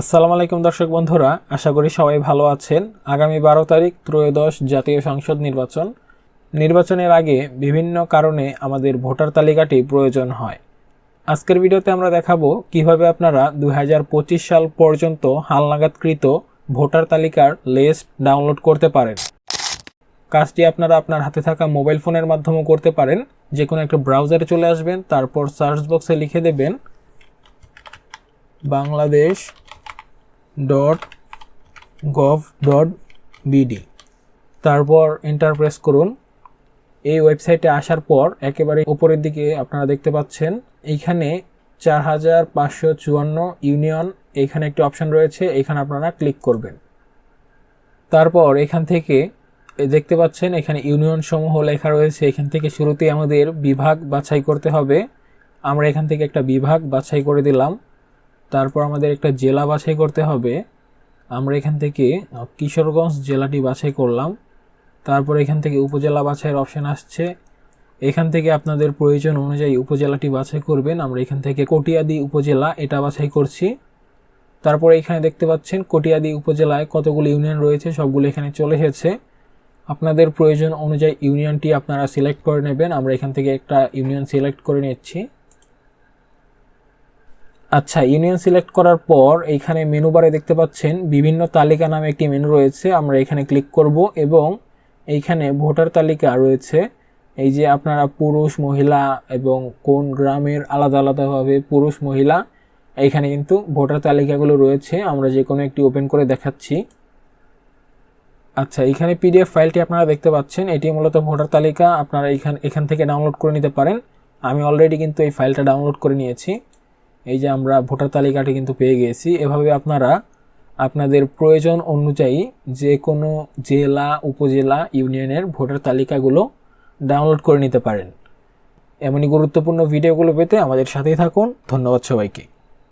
আসসালামু আলাইকুম দর্শক বন্ধুরা, আশা করি সবাই ভালো আছেন। আগামী বারো তারিখ ত্রয়োদশ জাতীয় সংসদ নির্বাচন। নির্বাচনের আগে বিভিন্ন কারণে আমাদের ভোটার তালিকাটি প্রয়োজন হয়। আজকের ভিডিওতে আমরা দেখাবো কীভাবে আপনারা দু হাজার পঁচিশ সাল পর্যন্ত হালনাগাদকৃত ভোটার তালিকার লিস্ট ডাউনলোড করতে পারেন। কাজটি আপনারা আপনার হাতে থাকা মোবাইল ফোনের মাধ্যমেও করতে পারেন। যে কোনো একটা ব্রাউজারে চলে আসবেন, তারপর সার্চ বক্সে লিখে দেবেন, Bangladesh dot gov dot B তারপর এন্টার প্রেস করুন। এই ওয়েবসাইটে আসার পর একেবারে উপরের দিকে আপনারা দেখতে পাচ্ছেন, এইখানে চার হাজার পাঁচশো চুয়ান্ন ইউনিয়ন এইখানে একটি অপশন রয়েছে, এখানে আপনারা ক্লিক করবেন। তারপর এখান থেকে দেখতে পাচ্ছেন, এখানে ইউনিয়ন সমূহ লেখা রয়েছে, এখান থেকে শুরুতেই আমাদের বিভাগ বাছাই করতে হবে। আমরা এখান থেকে একটা বিভাগ বাছাই করে দিলাম। তারপর আমাদের একটা জেলা বাছাই করতে হবে। আমরা এখান থেকে কিশোরগঞ্জ জেলাটি বাছাই করলাম। তারপর এখান থেকে উপজেলা বাছাইয়ের অপশন আসছে। এখান থেকে আপনাদের প্রয়োজন অনুযায়ী উপজেলাটি বাছাই করবেন। আমরা এখান থেকে কটিয়াদি উপজেলা এটা বাছাই করছি। তারপর এখানে দেখতে পাচ্ছেন, কটিয়াদি উপজেলায় কতগুলো ইউনিয়ন রয়েছে, সবগুলো এখানে চলে এসেছে। আপনাদের প্রয়োজন অনুযায়ী ইউনিয়নটি আপনারা সিলেক্ট করে নেবেন। আমরা এখান থেকে একটা ইউনিয়ন সিলেক্ট করে নিচ্ছি। আচ্ছা ইউনিয়ন সিলেক্ট করার পর এইখানে মেনু বারে দেখতে পাচ্ছেন বিভিন্ন তালিকা নামে একটি মেনু রয়েছে, আমরা এখানে ক্লিক করব এবং এইখানে ভোটার তালিকা রয়েছে। এই যে আপনারা পুরুষ, মহিলা এবং কোন গ্রামের আলাদা আলাদাভাবে পুরুষ, মহিলা, এইখানে কিন্তু ভোটার তালিকাগুলো রয়েছে, আমরা যে কোনো একটি ওপেন করে দেখাচ্ছি। আচ্ছা এখানে পিডিএফ ফাইলটি আপনারা দেখতে পাচ্ছেন, এটি মূলত ভোটার তালিকা, আপনারা এখান এখান থেকে ডাউনলোড করে নিতে পারেন। আমি অলরেডি কিন্তু এই ফাইলটা ডাউনলোড করে নিয়েছি। এই যে আমরা ভোটার তালিকাটি কিন্তু পেয়ে গিয়েছি এভাবে আপনারা আপনাদের প্রয়োজন অনুযায়ী যে কোনো জেলা, উপজেলা, ইউনিয়নের ভোটার তালিকাগুলো ডাউনলোড করে নিতে পারেন। এমনই গুরুত্বপূর্ণ ভিডিওগুলো পেতে আমাদের সাথেই থাকুন। ধন্যবাদ সবাইকে।